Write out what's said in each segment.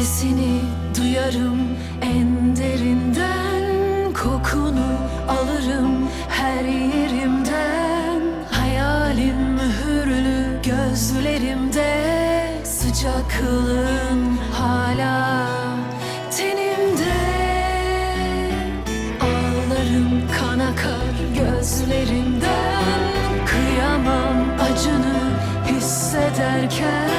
Sesini duyarım. En derinden Kokunu alırım. Her yerimden Hayalim mühürlü gözlerimde Sıcaklığın hala tenimde. Ağlarım kan akar gözlerimden Kıyamam acını hissederken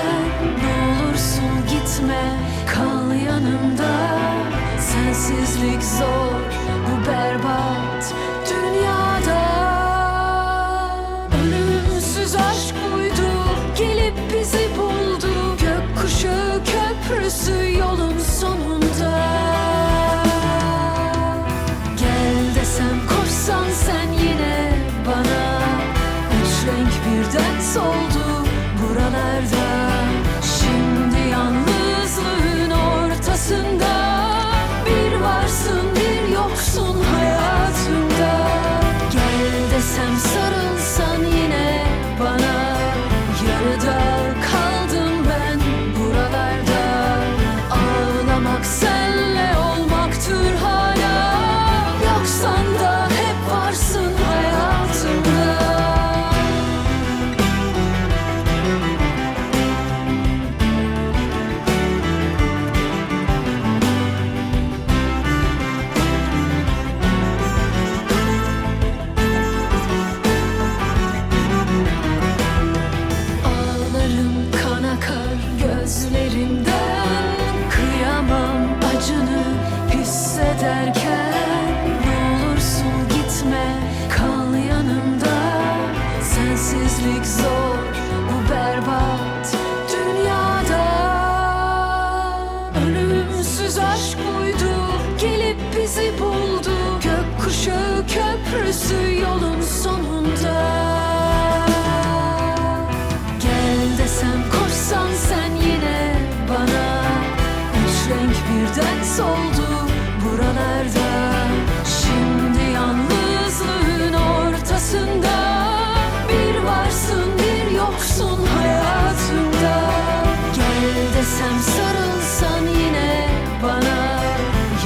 Sessizlik zor bu berbat dünyada. Ölümsüz aşk buydu gelip bizi buldu. Gökkuşağı köprüsü yolun sonunda. desem sarılsan yine bana.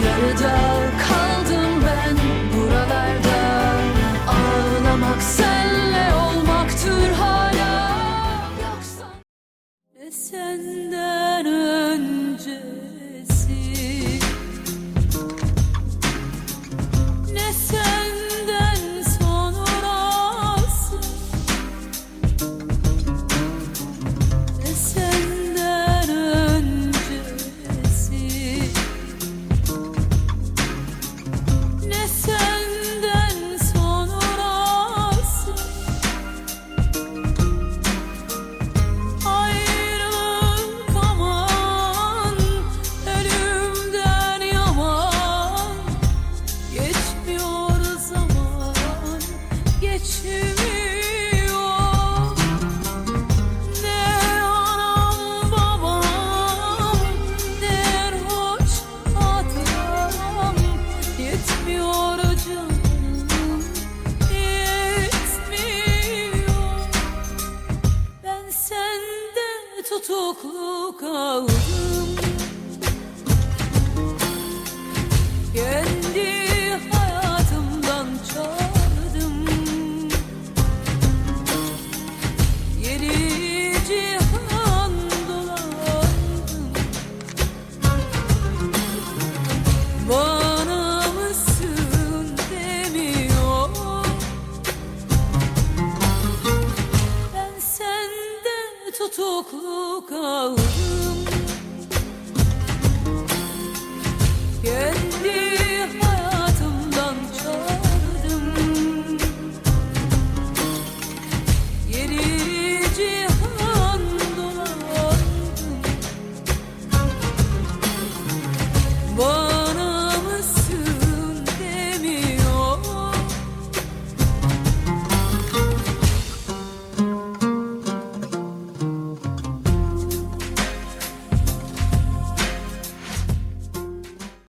Yarıda kaldım ben buralarda. Ağlamak sen tutuklu kaldım tutuklu kaldım Göz